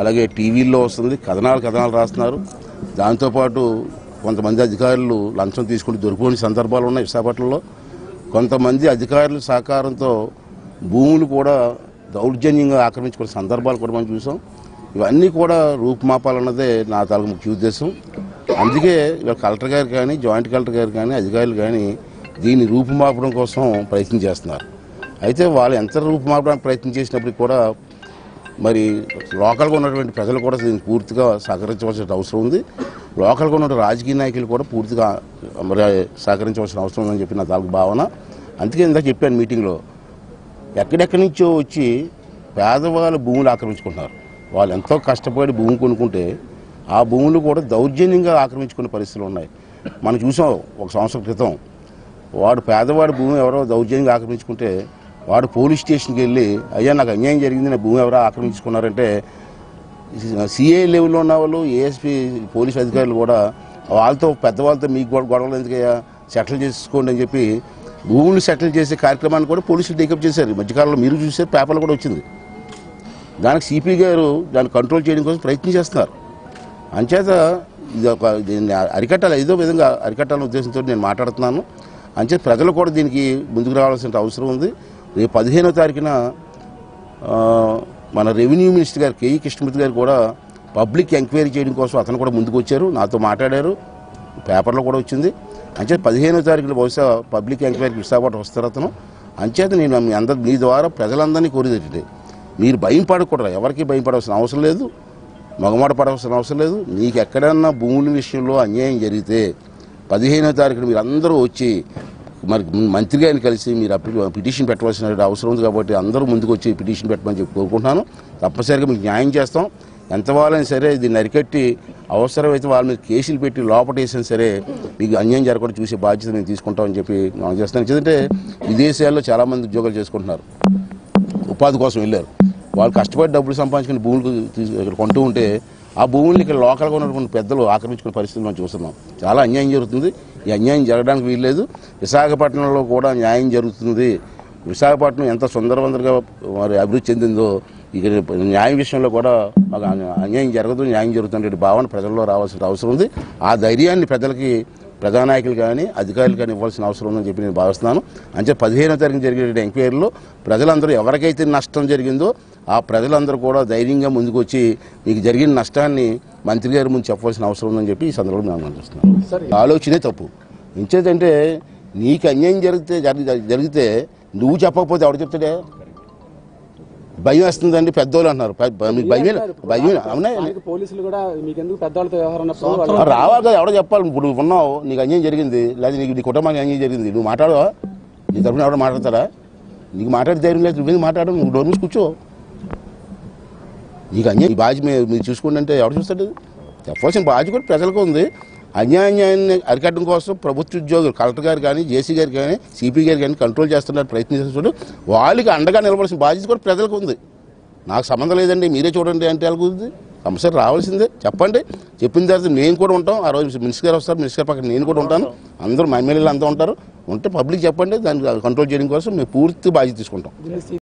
అలాగే టీవీల్లో వస్తుంది కథనాలు కథనాలు రాస్తున్నారు. దాంతోపాటు కొంతమంది అధికారులు లంచం తీసుకుని దొరికిపోయిన సందర్భాలు ఉన్నాయి విశాఖపట్నంలో. కొంతమంది అధికారుల సహకారంతో భూములు కూడా దౌర్జన్యంగా ఆక్రమించుకునే సందర్భాలు కూడా మనం చూసాం. ఇవన్నీ కూడా రూపుమాపాలన్నదే నా తాలూకు ముఖ్య ఉద్దేశం. అందుకే ఇవాళ కలెక్టర్ గారు కానీ జాయింట్ కలెక్టర్ గారు కానీ అధికారులు కానీ దీన్ని రూపుమాపడం కోసం ప్రయత్నం చేస్తున్నారు. అయితే వాళ్ళు ఎంత రూపుమాపడానికి ప్రయత్నం చేసినప్పటికీ కూడా మరి లోకల్గా ఉన్నటువంటి ప్రజలు కూడా దీనికి పూర్తిగా సహకరించవలసిన అవసరం ఉంది. లోకల్గా ఉన్న రాజకీయ నాయకులు కూడా పూర్తిగా మరి సహకరించవలసిన అవసరం ఉందని చెప్పి నా తాలూకు భావన. అందుకే ఇందాక చెప్పాను మీటింగ్లో ఎక్కడెక్కడి నుంచో వచ్చి పేదవాళ్ళ భూములు ఆక్రమించుకుంటున్నారు. వాళ్ళు ఎంతో కష్టపడి భూమి కొనుక్కుంటే ఆ భూములు కూడా దౌర్జన్యంగా ఆక్రమించుకునే పరిస్థితులు ఉన్నాయి. మనం చూసాం ఒక సంవత్సరం క్రితం వాడు పేదవాడి భూమి ఎవరో దౌర్జన్యంగా ఆక్రమించుకుంటే వాడు పోలీస్ స్టేషన్కి వెళ్ళి అయ్యా నాకు అన్యాయం జరిగింది నా భూమి ఎవరో ఆక్రమించుకున్నారంటే సిఏ లెవెల్లో ఉన్న వాళ్ళు ఏఎస్పీ పోలీస్ అధికారులు కూడా వాళ్ళతో పెద్దవాళ్ళతో మీకు గొడవ- గొడవలు ఎందుకయ్యా సెటిల్ చేసుకోండి అని చెప్పి భూములు సెటిల్ చేసే కార్యక్రమాన్ని కూడా పోలీసులు టేకప్ చేశారు మధ్యకాలంలో మీరు చూసారు పేపర్లు కూడా వచ్చింది దానికి సిపి గారు దాన్ని కంట్రోల్ చేయడం కోసం ప్రయత్నం చేస్తున్నారు అంచేత ఇది ఒక దీన్ని అరికట్టాలి ఏదో విధంగా అరికట్టాలనే ఉద్దేశంతో నేను మాట్లాడుతున్నాను అంచేత ప్రజలు కూడా దీనికి ముందుకు రావాల్సిన అవసరం ఉంది రేపు పదిహేనో తారీఖున మన revenue minister garu K E Krishnamurthy garu కూడా పబ్లిక్ ఎంక్వైరీ చేయడం కోసం అతను కూడా ముందుకు వచ్చారు నాతో మాట్లాడారు. పేపర్లో కూడా వచ్చింది. అంచేత పదిహేనో తారీఖున బహుశా పబ్లిక్ ఎంక్వైరీకి విశాఖపట్నం వస్తారు అతను. అంచేత నేను మీ అందరి మీ ద్వారా ప్రజలందరినీ కోరేది మీరు భయం పడకూడదు. ఎవరికి భయం పడవలసిన అవసరం లేదు. మగమాట పడవలసిన అవసరం లేదు. మీకు ఎక్కడన్నా భూముల విషయంలో అన్యాయం జరిగితే పదిహేనో తారీఖున మీరు అందరూ వచ్చి మరి మంత్రి గారిని కలిసి మీరు పిటిషన్ పెట్టవలసిన అవసరం ఉంది కాబట్టి అందరూ ముందుకు వచ్చి పిటిషన్ పెట్టమని చెప్పి కోరుకుంటున్నాను. తప్పనిసరిగా మీకు న్యాయం చేస్తాం. ఎంత వాళ్ళని సరే దీన్ని అరికట్టి అవసరమైతే వాళ్ళ మీద కేసులు పెట్టి లోపటేసినా సరే మీకు అన్యాయం జరగకుండా చూసే బాధ్యత నేను తీసుకుంటామని చెప్పి మనం చేస్తాను ఎందుకంటే విదేశాల్లో చాలామంది ఉద్యోగాలు చేసుకుంటున్నారు. ఉపాధి కోసం వెళ్ళారు. వాళ్ళు కష్టపడి డబ్బులు సంపాదించుకుని భూములు ఇక్కడ కొంటూ ఉంటే ఆ భూముల్ని ఇక్కడ లోకల్గా ఉన్నటువంటి పెద్దలు ఆక్రమించుకునే పరిస్థితి మనం చూస్తున్నాం. చాలా అన్యాయం జరుగుతుంది. ఈ అన్యాయం జరగడానికి వీల్లేదు. విశాఖపట్నంలో కూడా న్యాయం జరుగుతుంది విశాఖపట్నం ఎంత సుందరవందరగా మరి అభివృద్ధి చెందిందో ఇక్కడ న్యాయం విషయంలో కూడా మాకు అన్యాయం జరగదు న్యాయం జరుగుతున్న భావన ప్రజల్లో రావాల్సిన అవసరం ఉంది. ఆ ధైర్యాన్ని ప్రజలకి ప్రజానాయకులు కానీ అధికారులు కానీ ఇవ్వాల్సిన అవసరం ఉందని చెప్పి నేను భావిస్తున్నాను. అంటే పదిహేనో తారీఖు జరిగిన ఎంక్వైరీలో ప్రజలందరూ ఎవరికైతే నష్టం జరిగిందో ఆ ప్రజలందరూ కూడా ధైర్యంగా ముందుకు వచ్చి మీకు జరిగిన నష్టాన్ని మంత్రి గారి ముందు చెప్పవలసిన అవసరం ఉందని చెప్పి ఈ సందర్భంగా నేను ఆలోచిస్తున్నాను ఆలోచనే తప్పు. ఇంచేదంటే నీకు అన్యాయం జరిగితే జరి- జరిగితే నువ్వు చెప్పకపోతే ఎవడు చెప్తాడే? భయం వేస్తుందండి పెద్దోళ్ళు అంటున్నారు. మీకు భయం భయం పోలీసులు కూడా పెద్దవాళ్ళతో వ్యవహారం రావాలి కదా ఎవడో చెప్పాలి. ఇప్పుడు నువ్వు ఉన్నావు నీకు అన్యాయం జరిగింది. లేదా నీకు నీ కుటుంబానికి అన్యాయం జరిగింది. నువ్వు మాట్లాడవా? నీ తరఫున ఎవడో మాట్లాడతారా? నీకు మాట్లాడే ధైర్యం లేదు నువ్వు మాట్లాడు నువ్వు డోర్ మీద కూర్చో. నీకు అన్యాయం ఈ బాధ్యత మీరు మీరు చూసుకోండి అంటే ఎవడు చూస్తాడు చెప్పాల్సిన బాధ్యత కూడా ప్రజలకు ఉంది. అన్యాయాన్ని అరికట్టడం కోసం ప్రభుత్వ ఉద్యోగులు కలెక్టర్ గారు కానీ జేసీ గారు కానీ సిపి గారు కానీ కంట్రోల్ చేస్తున్నారు ప్రయత్నం వాళ్ళకి అండగా నిలబడాల్సిన బాధ్యత కూడా ప్రజలకు ఉంది. నాకు సంబంధం లేదండి మీరే చూడండి అంటే వాళ్ళకు కంపల్సరీ రావాల్సిందే. చెప్పండి. చెప్పిన తర్వాత నేను కూడా ఉంటాం. ఆ రోజు మినిస్టర్ గారు వస్తారు మినిస్టర్ పక్కన నేను కూడా ఉంటాను. అందరూ మా ఎమ్మెల్యేలు అంతా ఉంటారు. ఉంటే పబ్లిక్ చెప్పండి దాన్ని కంట్రోల్ చేయడం కోసం మేము పూర్తి బాధ్యత తీసుకుంటాం.